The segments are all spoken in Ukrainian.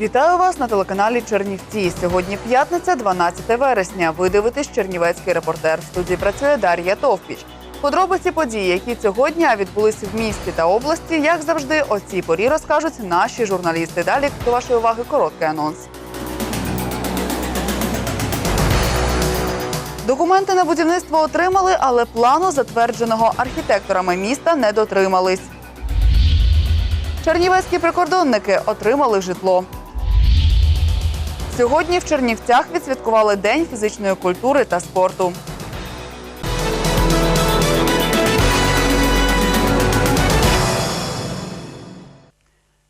Вітаю вас на телеканалі Чернівці. Сьогодні п'ятниця, 12 вересня. Ви дивитесь Чернівецький репортер. В студії працює Дар'я Товпіч. Подробиці подій, які цього дня відбулися в місті та області, як завжди, о цій порі розкажуть наші журналісти. Далі до вашої уваги короткий анонс. Документи на будівництво отримали, але плану, затвердженого архітекторами міста, не дотримались. Чернівецькі прикордонники отримали житло. Сьогодні в Чернівцях відсвяткували День фізичної культури та спорту.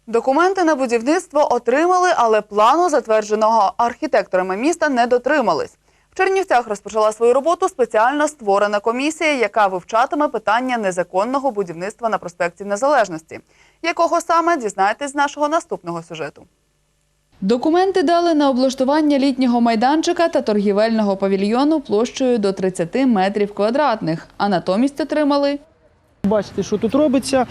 Документи на будівництво отримали, але плану, затвердженого архітекторами міста, не дотримались. В Чернівцях розпочала свою роботу спеціально створена комісія, яка вивчатиме питання незаконного будівництва на проспекті Незалежності. Якого саме дізнаєтесь з нашого наступного сюжету. Документи дали на облаштування літнього майданчика та торгівельного павільйону площею до 30 метрів квадратних, а натомість отримали Бачите, що тут робиться.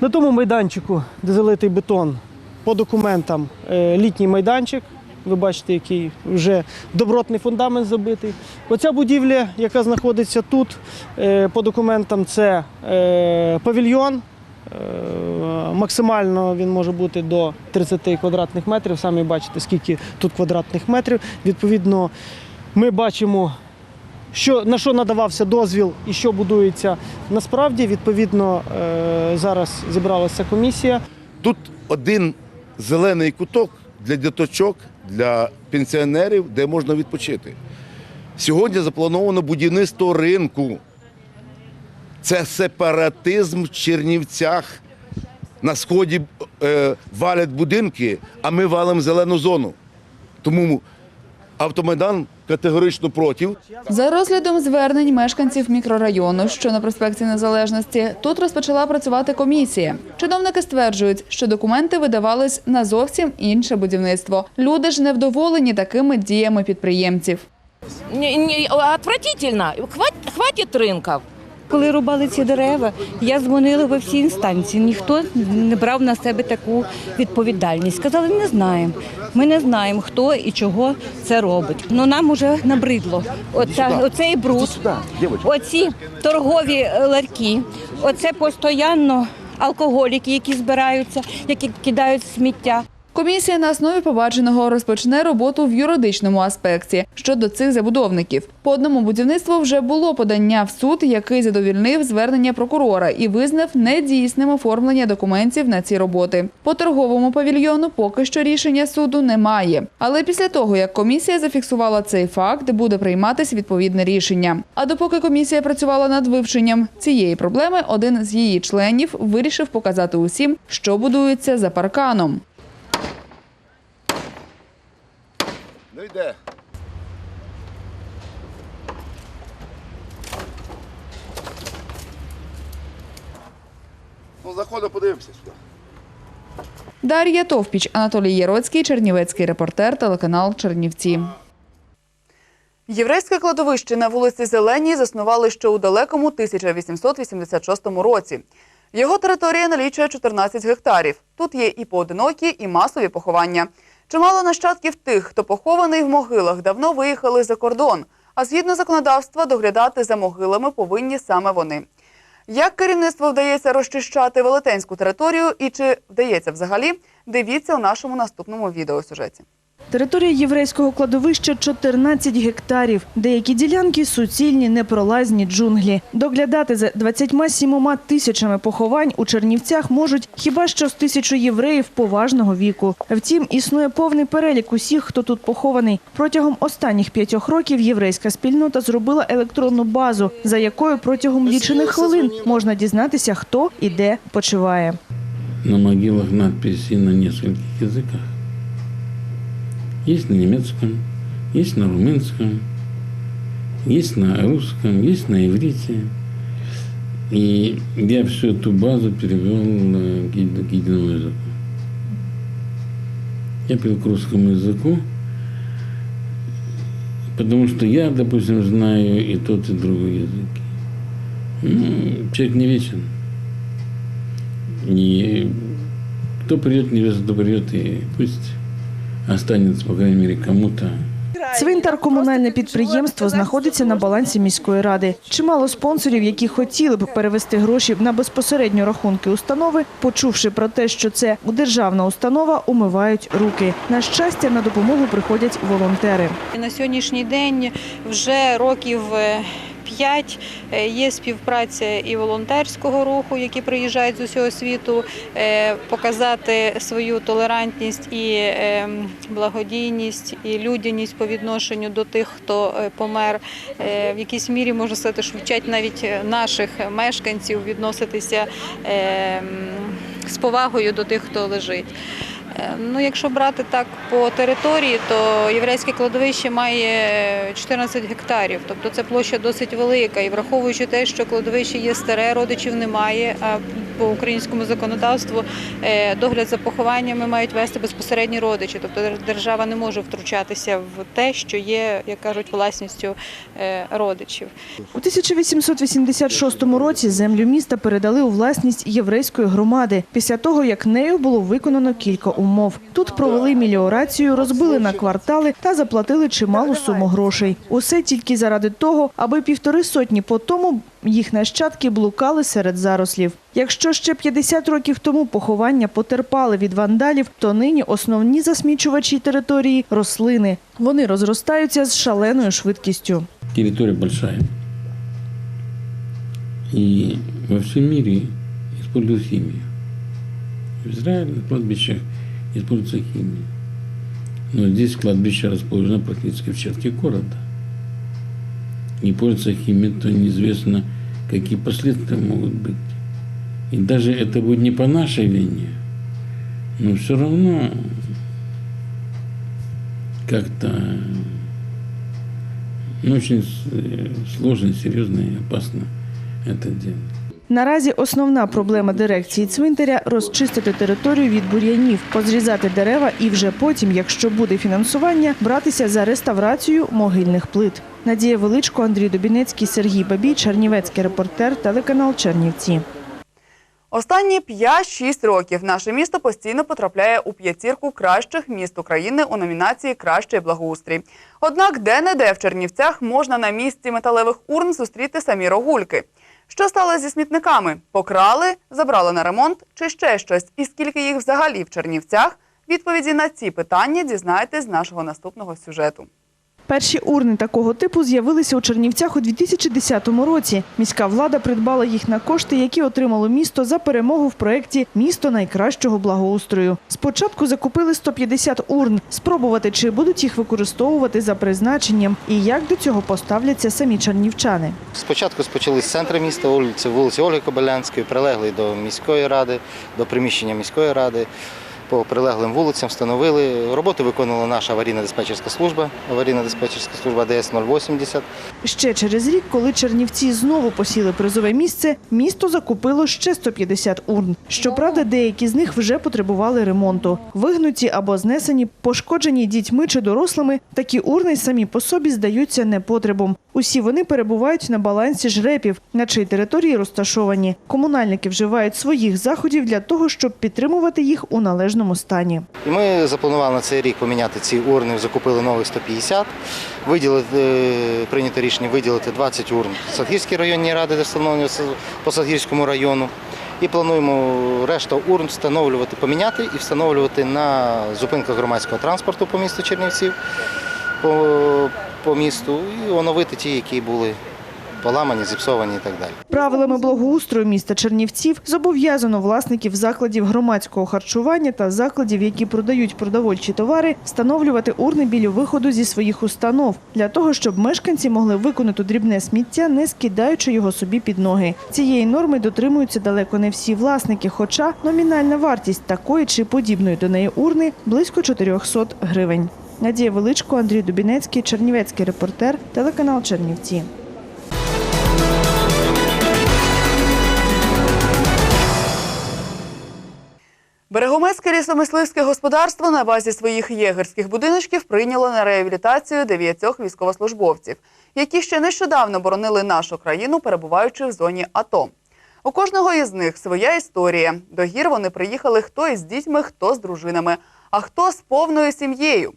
На тому майданчику, де залитий бетон, по документам е, літній майданчик. Ви бачите, який вже добротний фундамент забитий. Оця будівля, яка знаходиться тут, е, по документам, це е, павільйон. Е, Максимально він може бути до 30 квадратних метрів. Самі бачите, скільки тут квадратних метрів. Відповідно, ми бачимо що, на що надавався дозвіл і що будується насправді. Відповідно, е, зараз зібралася комісія. Тут один зелений куток для діточок, для пенсіонерів, де можна відпочити. Сьогодні заплановано будівництво ринку. Це сепаратизм в Чернівцях. На сході е, валять будинки, а ми валимо зелену зону. Тому автомайдан категорично проти. За розглядом звернень мешканців мікрорайону, що на проспекті Незалежності, тут розпочала працювати комісія. Чиновники стверджують, що документи видавались на зовсім інше будівництво. Люди ж невдоволені такими діями підприємців. Не, не, отвратительно. Хватит, хватит рынков. Коли рубали ці дерева, я дзвонила во всі інстанції. Ніхто не брав на себе таку відповідальність. Сказали, не знаємо. Ми не знаємо, хто і чого це робить. Ну нам уже набридло. Оця, оцей бруд, оці торгові е, ларьки, оце постійно алкоголіки, які збираються, які кидають сміття. Комісія на основі побаченого розпочне роботу в юридичному аспекті щодо цих забудовників. По одному будівництву вже було подання в суд, який задовільнив звернення прокурора і визнав недійсним оформлення документів на ці роботи. По торговому павільйону поки що рішення суду немає. Але після того, як комісія зафіксувала цей факт, буде прийматись відповідне рішення. А допоки комісія працювала над вивченням цієї проблеми, один з її членів вирішив показати усім, що будується за парканом. Йде. Ну, заходимо, подивимося сюди. Дар'я Товпіч, Анатолій Єроцький, Чернівецький репортер, телеканал Чернівці. Єврейське кладовище на вулиці Зеленій заснували ще у далекому 1886 році. Його територія налічує 14 гектарів. Тут є і поодинокі, і масові поховання. Чимало нащадків тих, хто похований в могилах, давно виїхали за кордон. А згідно законодавства, доглядати за могилами повинні саме вони. Як керівництво вдається розчищати велетенську територію і чи вдається взагалі, дивіться у нашому наступному відеосюжеті. Територія єврейського кладовища 14 гектарів. Деякі ділянки – суцільні, непролазні джунглі. Доглядати за 27 тисячами поховань у Чернівцях можуть хіба що з тисячу євреїв поважного віку. Втім, існує повний перелік усіх, хто тут похований. Протягом останніх п'ятьох років єврейська спільнота зробила електронну базу, за якою протягом лічених хвилин можна дізнатися, хто і де почиває. На могилах надписи на нескольких языках. Есть на немецком, есть на румынском, есть на русском, есть на иврите. И я всю эту базу перевел на к единому языку. Я перевел к русскому языку, потому что я, допустим, знаю и тот, и другой языки. Ну, человек не вечен. И кто придет, невеста, кто придет, и пусть останется, по крайней мере, кому-то Цвинтар комунальне підприємство знаходиться на балансі міської ради. Чимало спонсорів, які хотіли б перевести гроші на безпосередньо рахунки установи, почувши про те, що це державна установа, умивають руки. На щастя, на допомогу приходять волонтери. На сьогоднішній день вже років е, п'ять е, є співпраця і волонтерського руху, які приїжджають з усього світу, е, показати свою толерантність і е, благодійність, і людяність по відношенню до тих, хто е, помер. В якійсь мірі можна сказати, що вчать навіть наших мешканців відноситися е, з повагою до тих, хто лежить. Е, Ну, якщо брати так по території, то єврейське кладовище має 14 гектарів, тобто це площа досить велика. І враховуючи те, що кладовище є старе, родичів немає, а по українському законодавству е, догляд за похованнями мають вести безпосередні родичі. Тобто держава не може втручатися в те, що є, як кажуть, власністю е, родичів. У 1886 році землю міста передали у власність єврейської громади після того, як нею було виконано кілька умов. Тут провели міліорацію, розбили на квартали та заплатили чималу суму грошей. Усе тільки заради того, аби півтори сотні по тому їх нащадки блукали серед зарослів. Якщо ще 50 років тому поховання потерпали від вандалів, то нині основні засмічувачі території рослини. Вони розростаються з шаленою швидкістю. территория большая. И во всем мире используют химию. В Израиле на кладбищах используется химия. Но здесь кладбище расположено практически в черте города. Не пользуется химией, то неизвестно, какие последствия могут быть. И даже это будет не по нашей вине, но все равно как-то ну, очень э, сложно, серьезно и опасно это делать. Наразі основна проблема дирекції цвинтаря – розчистити територію від бур'янів, позрізати дерева і вже потім, якщо буде фінансування, братися за реставрацію могильних плит. Надія Величко, Андрій Дубінецький, Сергій Бабій, Чернівецький репортер, телеканал Чернівці. Останні 5-6 років наше місто постійно потрапляє у п'ятірку кращих міст України у номінації Кращий благоустрій. Однак де-не-де в Чернівцях можна на місці металевих урн зустріти самі рогульки. Що стало зі смітниками? Покрали, забрали на ремонт чи ще щось? І скільки їх взагалі в Чернівцях? Відповіді на ці питання дізнаєтесь з нашого наступного сюжету. Перші урни такого типу з'явилися у Чернівцях у 2010 році. Міська влада придбала їх на кошти, які отримало місто за перемогу в проєкті Місто найкращого благоустрою. Спочатку закупили 150 урн. Спробувати, чи будуть їх використовувати за призначенням і як до цього поставляться самі чернівчани. Спочатку спочали з центру міста, вулиці, вулиці Ольги Кобилянської, прилегли до міської ради, до приміщення міської ради. По прилеглим вулицям встановили. Роботи виконувала наша аварійна диспетчерська служба, аварійна диспетчерська служба ДС 080. Ще через рік, коли Чернівці знову посіли призове місце, місто закупило ще 150 урн. Щоправда, деякі з них вже потребували ремонту. Вигнуті або знесені, пошкоджені дітьми чи дорослими, такі урни самі по собі здаються непотребом. Усі вони перебувають на балансі жрепів, на чиїй території розташовані. Комунальники вживають своїх заходів для того, щоб підтримувати їх у належному стані. Ми запланували на цей рік поміняти ці урни, закупили нових 150. Виділити, е, прийнято рішення виділити 20 урн Садгірській районній ради, де встановлено по Садгірському району. І плануємо решту урн встановлювати, поміняти і встановлювати на зупинках громадського транспорту по місту Чернівців, по, по місту, і оновити ті, які були поламані, зіпсовані і так далі. Правилами благоустрою міста Чернівців зобов'язано власників закладів громадського харчування та закладів, які продають продовольчі товари, встановлювати урни біля виходу зі своїх установ для того, щоб мешканці могли виконати дрібне сміття, не скидаючи його собі під ноги. Цієї норми дотримуються далеко не всі власники, хоча номінальна вартість такої чи подібної до неї урни близько 400 гривень. Надія Величко, Андрій Дубінецький, Чернівецький репортер, телеканал Чернівці. Берегомецьке лісомисливське господарство на базі своїх єгерських будиночків прийняло на реабілітацію дев'ятьох військовослужбовців, які ще нещодавно боронили нашу країну, перебуваючи в зоні АТО. У кожного із них своя історія. До гір вони приїхали хто із дітьми, хто з дружинами, а хто з повною сім'єю.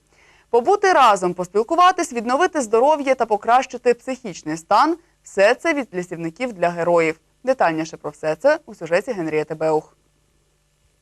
Побути разом, поспілкуватись, відновити здоров'я та покращити психічний стан все це від лісівників для героїв. Детальніше про все це у сюжеті Генрієти Беух.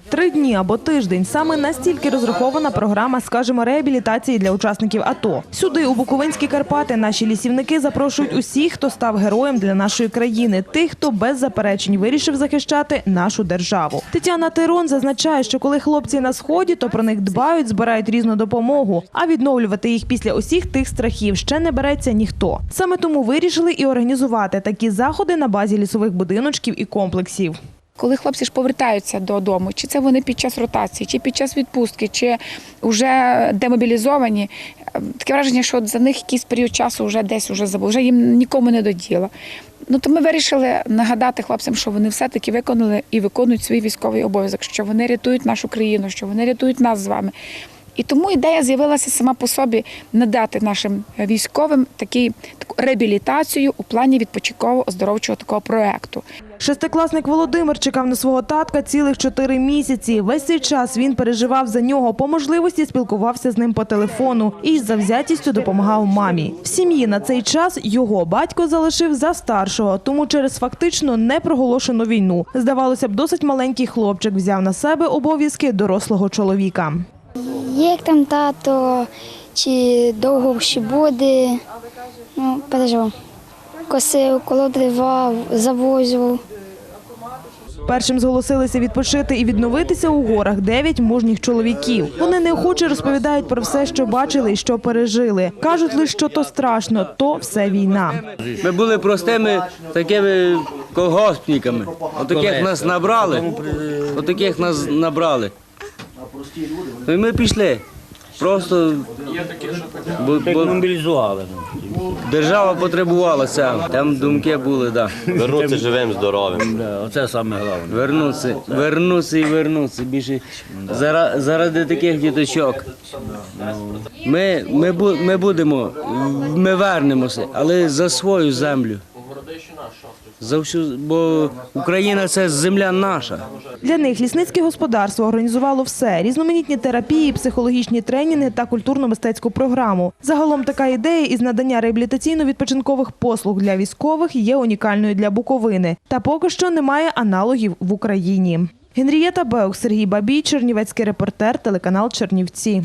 Три дні або тиждень саме настільки розрахована програма, скажімо, реабілітації для учасників АТО. Сюди, у Буковинські Карпати, наші лісівники запрошують усіх, хто став героєм для нашої країни, тих, хто без заперечень вирішив захищати нашу державу. Тетяна Тирон зазначає, що коли хлопці на сході, то про них дбають, збирають різну допомогу. А відновлювати їх після усіх тих страхів ще не береться ніхто. Саме тому вирішили і організувати такі заходи на базі лісових будиночків і комплексів. Коли хлопці ж повертаються додому, чи це вони під час ротації, чи під час відпустки, чи вже демобілізовані, е, таке враження, що за них якийсь період часу вже десь вже забув, вже їм нікому не до діла. Ну то ми вирішили нагадати хлопцям, що вони все-таки виконали і виконують свій військовий обов'язок, що вони рятують нашу країну, що вони рятують нас з вами. І тому ідея з'явилася сама по собі надати нашим військовим такий таку реабілітацію у плані відпочинково оздоровчого такого проекту. Шестикласник Володимир чекав на свого татка цілих чотири місяці. Весь цей час він переживав за нього. По можливості спілкувався з ним по телефону і з завзятістю допомагав мамі. В сім'ї на цей час його батько залишив за старшого, тому через фактично непроголошену війну. Здавалося б, досить маленький хлопчик взяв на себе обов'язки дорослого чоловіка. Як там тато, чи довго ще буде, ну, переживав. Косив, коло дрова, завозив. Першим зголосилися відпочити і відновитися у горах дев'ять мужніх чоловіків. Вони неохоче розповідають про все, що бачили і що пережили. Кажуть лише, що то страшно, то все війна. Ми були простими такими колгоспниками. Отаких нас набрали. Отаких нас набрали. Ну, І ми пішли. Просто бо, бо мобілізували. держава потребувала цього. Там думки були, так. Да. Вернутися живим, здоровим. Оце саме головне. Вернутися, вернутися і вернутися. Більше заради, заради таких діточок. Ми, ми, бу- ми будемо, ми вернемося, але за свою землю. За всю, бо Україна це земля наша. Для них лісницьке господарство організувало все: різноманітні терапії, психологічні тренінги та культурно-мистецьку програму. Загалом така ідея із надання реабілітаційно-відпочинкових послуг для військових є унікальною для Буковини. Та поки що немає аналогів в Україні. Генрієта Беук, Сергій Бабій, Чернівецький репортер, телеканал Чернівці.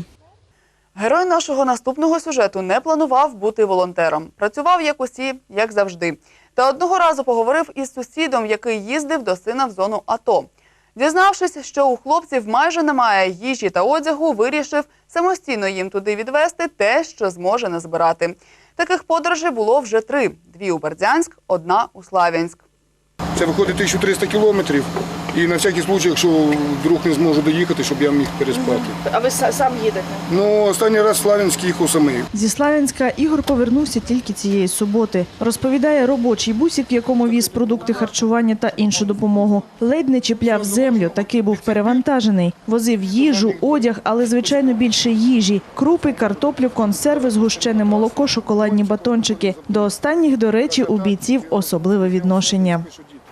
Герой нашого наступного сюжету не планував бути волонтером. Працював як усі, як завжди. Та одного разу поговорив із сусідом, який їздив до сина в зону АТО. Дізнавшись, що у хлопців майже немає їжі та одягу, вирішив самостійно їм туди відвести те, що зможе назбирати. Таких подорожей було вже три: дві у Бердянськ, одна у Славянськ. Це виходить 1300 кілометрів. І на всякий случай, якщо вдруг не зможу доїхати, щоб я міг переспати. А ви сам їдете? Ну, останній раз в Славянськ їхав самий. Зі Славянська Ігор повернувся тільки цієї суботи. Розповідає, робочий бусик, в якому віз продукти харчування та іншу допомогу. Ледь не чіпляв землю, такий був перевантажений. Возив їжу, одяг, але звичайно більше їжі: крупи, картоплю, консерви, згущене молоко, шоколадні батончики. До останніх, до речі, у бійців особливе відношення.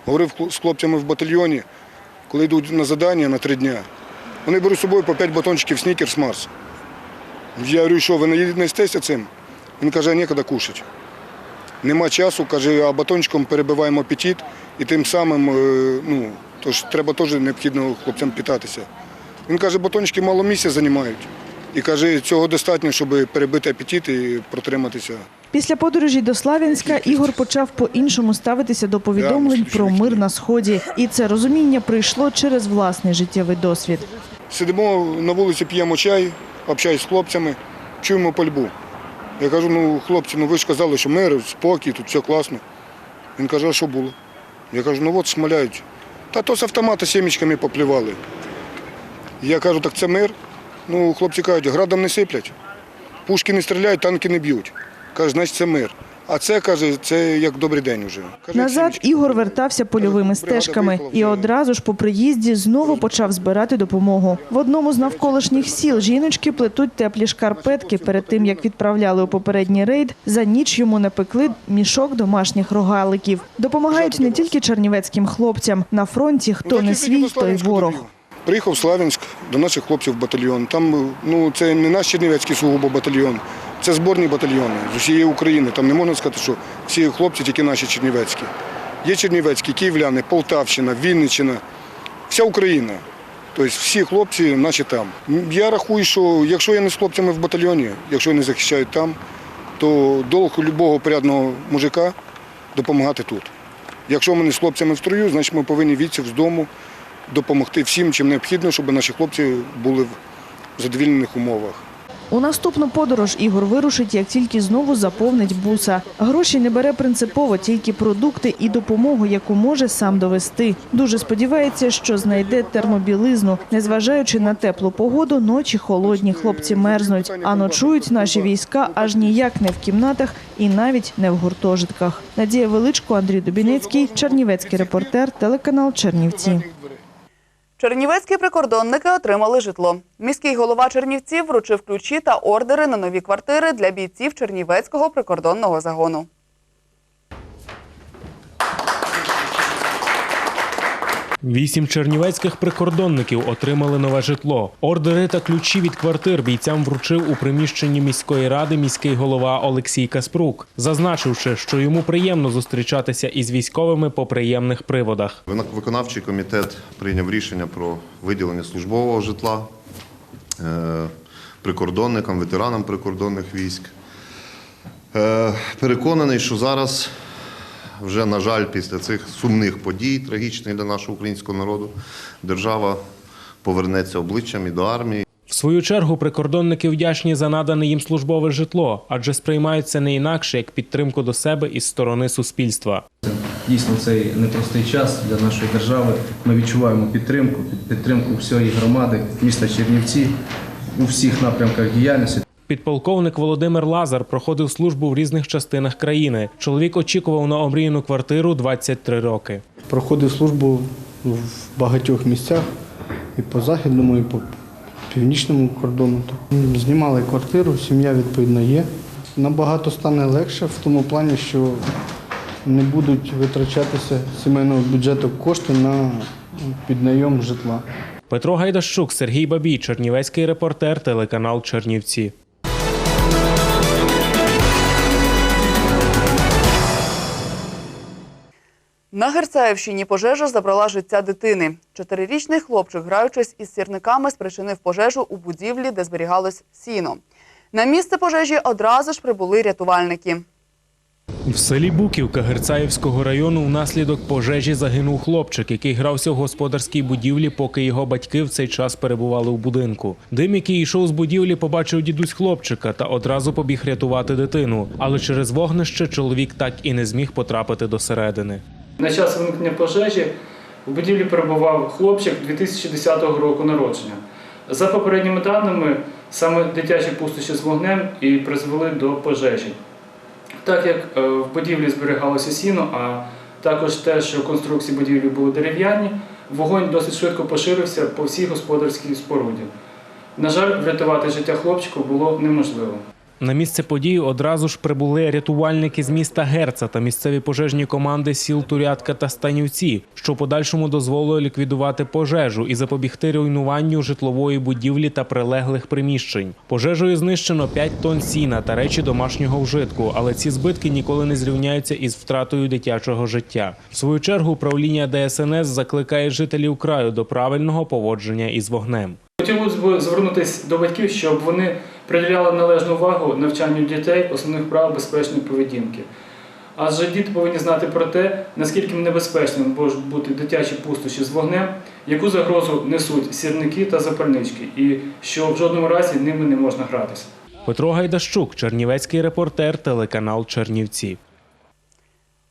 Говорив з хлопцями в батальйоні, коли йдуть на завдання на три дня. Вони беруть з собою по 5 батончиків снікерс Марс. Я говорю, що ви не їдетеся цим? Він каже, ніколи кушати. Нема часу, каже, а батончиком перебиваємо апетит і тим самим, е, ну, тож треба теж необхідно хлопцям питатися. Він каже, батончики мало місця займають. І каже, цього достатньо, щоб перебити апетит і протриматися. Після подорожі до Славянська Ігор почав по-іншому ставитися до повідомлень про мир на сході, і це розуміння прийшло через власний життєвий досвід. Сидимо на вулиці, п'ємо чай, общаюсь з хлопцями, чуємо пальбу. Я кажу, ну хлопці, ну ви ж казали, що мир, спокій, тут все класно. Він каже, а що було? Я кажу, ну от шмаляють. Та то з автомата сімечками поплівали. Я кажу, так це мир. Ну, хлопці кажуть, градом не сиплять, пушки не стріляють, танки не б'ють. Каже, значить це мир. А це каже, це як добрий день уже. Каже, Назад Ігор вертався польовими стежками і одразу ж по приїзді знову почав збирати допомогу. В одному з навколишніх сіл жіночки плетуть теплі шкарпетки. Перед тим як відправляли у попередній рейд, за ніч йому напекли мішок домашніх рогаликів. Допомагають не тільки чернівецьким хлопцям на фронті. Хто не свій, той ворог. Приїхав в Славянськ до наших хлопців в батальйон. Там ну це не наш Чернівецький сугубо батальйон, це зборні батальйони з усієї України. Там не можна сказати, що всі хлопці тільки наші чернівецькі. Є чернівецькі, київляни, Полтавщина, Вінниччина, вся Україна. Тобто всі хлопці наші там. Я рахую, що якщо я не з хлопцями в батальйоні, якщо я не захищаю там, то долг любого порядного мужика допомагати тут. Якщо ми не з хлопцями в строю, значить ми повинні відсів з дому допомогти всім, чим необхідно, щоб наші хлопці були в задовільних умовах. У наступну подорож Ігор вирушить, як тільки знову заповнить буса. Гроші не бере принципово, тільки продукти і допомогу, яку може сам довести. Дуже сподівається, що знайде термобілизну. Незважаючи на теплу погоду, ночі холодні, хлопці мерзнуть, а ночують наші війська аж ніяк не в кімнатах і навіть не в гуртожитках. Надія Величко, Андрій Дубінецький, Чернівецький репортер, телеканал Чернівці. Чернівецькі прикордонники отримали житло. Міський голова Чернівців вручив ключі та ордери на нові квартири для бійців Чернівецького прикордонного загону. Вісім чернівецьких прикордонників отримали нове житло. Ордери та ключі від квартир бійцям вручив у приміщенні міської ради міський голова Олексій Каспрук, зазначивши, що йому приємно зустрічатися із військовими по приємних приводах. Виконавчий комітет прийняв рішення про виділення службового житла е, прикордонникам, ветеранам прикордонних військ. Е, Переконаний, що зараз вже, на жаль, після цих сумних подій, трагічних для нашого українського народу, держава повернеться обличчям і до армії. В свою чергу прикордонники вдячні за надане їм службове житло, адже сприймають це не інакше як підтримку до себе із сторони суспільства. Дійсно, цей непростий час для нашої держави. Ми відчуваємо підтримку, підтримку всієї громади, міста Чернівці у всіх напрямках діяльності. Підполковник Володимир Лазар проходив службу в різних частинах країни. Чоловік очікував на омріяну квартиру 23 роки. Проходив службу в багатьох місцях і по західному, і по північному кордону. Тобто Знімали квартиру, сім'я відповідно є. Набагато стане легше в тому плані, що не будуть витрачатися сімейного бюджету кошти на піднайом житла. Петро Гайдащук, Сергій Бабій, Чернівецький репортер, телеканал Чернівці. На Герцаївщині пожежа забрала життя дитини. Чотирирічний хлопчик, граючись із сірниками, спричинив пожежу у будівлі, де зберігалось сіно. На місце пожежі одразу ж прибули рятувальники. В селі Буківка Герцаївського району внаслідок пожежі загинув хлопчик, який грався в господарській будівлі, поки його батьки в цей час перебували в будинку. Дим, який йшов з будівлі, побачив дідусь хлопчика та одразу побіг рятувати дитину. Але через вогнище чоловік так і не зміг потрапити до середини. На час виникнення пожежі в будівлі перебував хлопчик 2010 року народження. За попередніми даними, саме дитячі пустощі з вогнем і призвели до пожежі. Так як е, в будівлі зберігалося сіно, а також те, що конструкції будівлі були дерев'яні, вогонь досить швидко поширився по всій господарській споруді. На жаль, врятувати життя хлопчику було неможливо. На місце події одразу ж прибули рятувальники з міста Герца та місцеві пожежні команди сіл Турятка та Станівці, що подальшому дозволило ліквідувати пожежу і запобігти руйнуванню житлової будівлі та прилеглих приміщень. Пожежею знищено 5 тонн сіна та речі домашнього вжитку, але ці збитки ніколи не зрівняються із втратою дитячого життя. В свою чергу управління ДСНС закликає жителів краю до правильного поводження із вогнем. Хотілося б звернутися до батьків, щоб вони приділяли належну увагу навчанню дітей основних прав безпечної поведінки. Адже діти повинні знати про те, наскільки небезпечними можуть бути дитячі пустощі з вогнем, яку загрозу несуть сірники та запальнички, і що в жодному разі ними не можна гратися. Петро Гайдащук, Чернівецький репортер, телеканал Чернівці.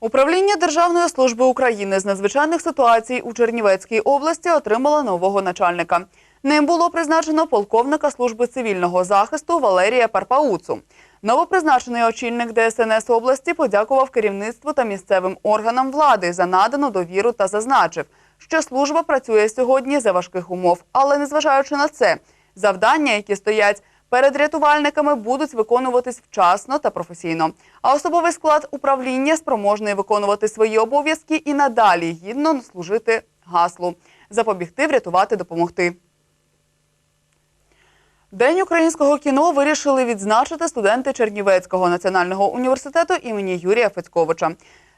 Управління Державної служби України з надзвичайних ситуацій у Чернівецькій області отримало нового начальника. Ним було призначено полковника служби цивільного захисту Валерія Парпауцу. Новопризначений очільник ДСНС області подякував керівництву та місцевим органам влади за надану довіру та зазначив, що служба працює сьогодні за важких умов. Але незважаючи на це, завдання, які стоять перед рятувальниками, будуть виконуватись вчасно та професійно. А особовий склад управління спроможний виконувати свої обов'язки і надалі гідно служити гаслу, запобігти, врятувати, допомогти. День українського кіно вирішили відзначити студенти Чернівецького національного університету імені Юрія Федьковича.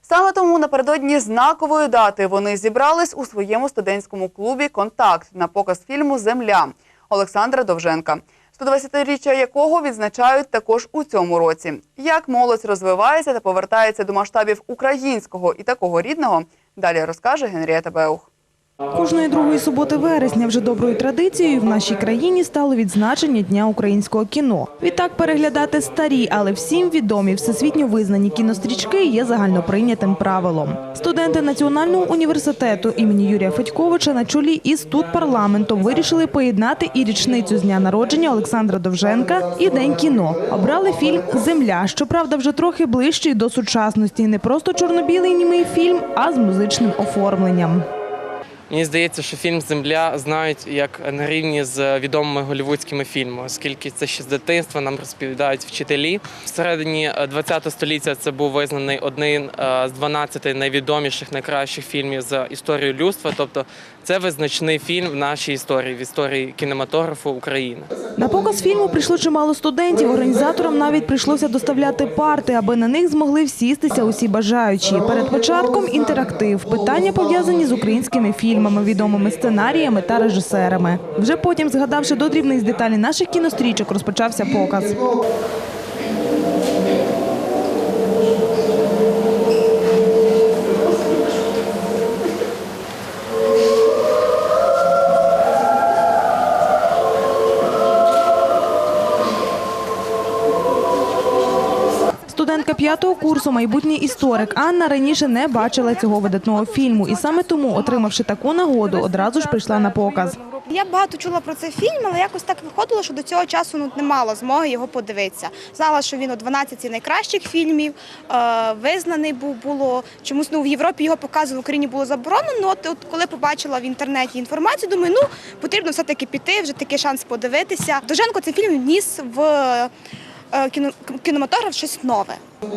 Саме тому напередодні знакової дати вони зібрались у своєму студентському клубі Контакт на показ фільму Земля Олександра Довженка, 120-річчя якого відзначають також у цьому році. Як молодь розвивається та повертається до масштабів українського і такого рідного, далі розкаже Генрієта Беух. Кожної другої суботи вересня вже доброю традицією в нашій країні стало відзначення Дня українського кіно. Відтак переглядати старі, але всім відомі всесвітньо визнані кінострічки є загальноприйнятим правилом. Студенти Національного університету імені Юрія Федьковича на чолі із тут парламентом вирішили поєднати і річницю з дня народження Олександра Довженка і День кіно. Обрали фільм Земля, щоправда, вже трохи ближчий до сучасності. Не просто чорно-білий німий фільм, а з музичним оформленням. Мені здається, що фільм Земля знають як на рівні з відомими голівудськими фільмами, оскільки це ще з дитинства нам розповідають вчителі. Всередині ХХ століття це був визнаний один е, з 12 найвідоміших, найкращих фільмів з історією людства. Тобто, це визначний фільм в нашій історії, в історії кінематографу України. На показ фільму прийшло чимало студентів. Організаторам навіть прийшлося доставляти парти, аби на них змогли всістися усі бажаючі. Перед початком інтерактив. Питання пов'язані з українськими фільмами, відомими сценаріями та режисерами. Вже потім, згадавши до дрібниць деталі наших кінострічок, розпочався показ. Студентка п'ятого курсу, майбутній історик Анна раніше не бачила цього видатного фільму, і саме тому, отримавши таку нагоду, одразу ж прийшла на показ. Я багато чула про цей фільм, але якось так виходило, що до цього часу ну, не мала змоги його подивитися. Знала, що він у 12 найкращих фільмів, е, визнаний був було. Чомусь ну, в Європі його показували, в Україні було заборонено. От, от коли побачила в інтернеті інформацію, думаю, ну потрібно все-таки піти, вже такий шанс подивитися. Доженко цей фільм вніс в кінематограф щось нове.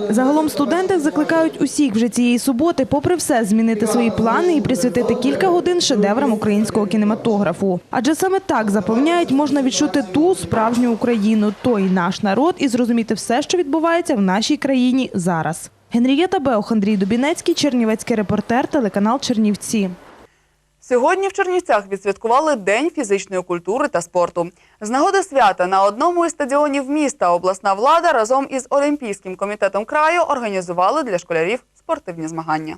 Загалом студенти закликають усіх вже цієї суботи, попри все, змінити свої плани і присвятити кілька годин шедеврам українського кінематографу. Адже саме так запевняють, можна відчути ту справжню Україну, той наш народ і зрозуміти все, що відбувається в нашій країні зараз. Генрієта Беох, Андрій Дубінецький, Чернівецький репортер, телеканал Чернівці. Сьогодні в Чернівцях відсвяткували День фізичної культури та спорту. З нагоди свята на одному із стадіонів міста обласна влада разом із Олімпійським комітетом краю організували для школярів спортивні змагання.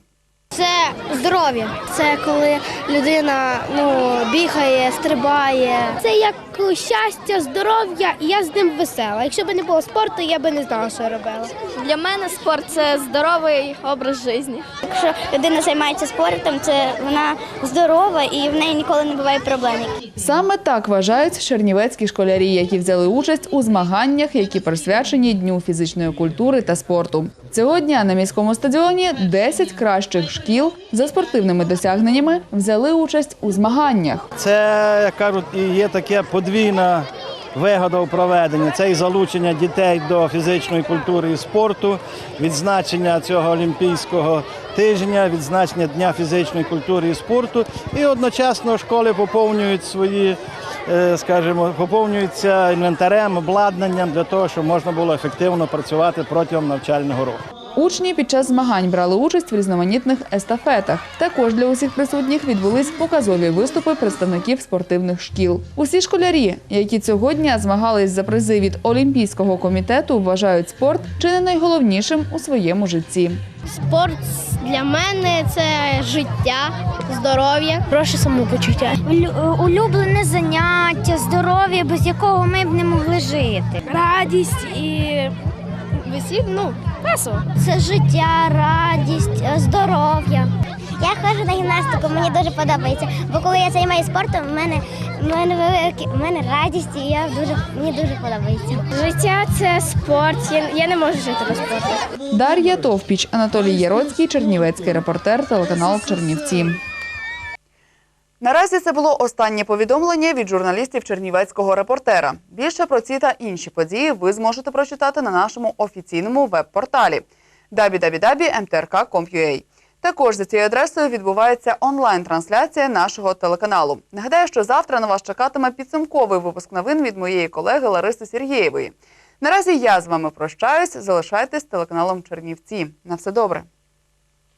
Це здоров'я. Це коли людина ну, бігає, стрибає. Це як щастя, здоров'я, і я з ним весела. Якщо б не було спорту, я б не знала, що робила. Для мене спорт це здоровий образ життя. Якщо людина займається спортом, це вона здорова і в неї ніколи не буває проблем. Саме так вважають чернівецькі школярі, які взяли участь у змаганнях, які присвячені Дню фізичної культури та спорту. Цього дня на міському стадіоні 10 кращих шкіл за спортивними досягненнями взяли участь у змаганнях. Це, як кажуть, і є таке подвійна вигода у проведенні. Це і залучення дітей до фізичної культури і спорту, відзначення цього олімпійського тижня, відзначення Дня фізичної культури і спорту. І одночасно школи поповнюють свої, е, скажімо, поповнюються інвентарем, обладнанням для того, щоб можна було ефективно працювати протягом навчального року. Учні під час змагань брали участь в різноманітних естафетах. Також для усіх присутніх відбулись показові виступи представників спортивних шкіл. Усі школярі, які цього дня змагались за призи від Олімпійського комітету, вважають спорт чи не найголовнішим у своєму житті. Спорт для мене це життя, здоров'я, прошу самопочуття. Улюблене заняття, здоров'я, без якого ми б не могли жити. Радість і весілля, ну, весело. Це життя, радість, здоров'я. Я ходжу на гімнастику, мені дуже подобається. Бо коли я займаюся спортом, в мене, в мене великі, в мене радість, і я дуже, мені дуже подобається. Життя це спорт. Я, я не можу жити без спорту. Дар'я Товпіч, Анатолій Яроцький, Чернівецький репортер, телеканал Чернівці. Наразі це було останнє повідомлення від журналістів Чернівецького репортера. Більше про ці та інші події ви зможете прочитати на нашому офіційному веб-порталі www.mtrk.com.ua. Також за цією адресою відбувається онлайн-трансляція нашого телеканалу. Нагадаю, що завтра на вас чекатиме підсумковий випуск новин від моєї колеги Лариси Сергєєвої. Наразі я з вами прощаюсь. Залишайтесь телеканалом Чернівці. На все добре.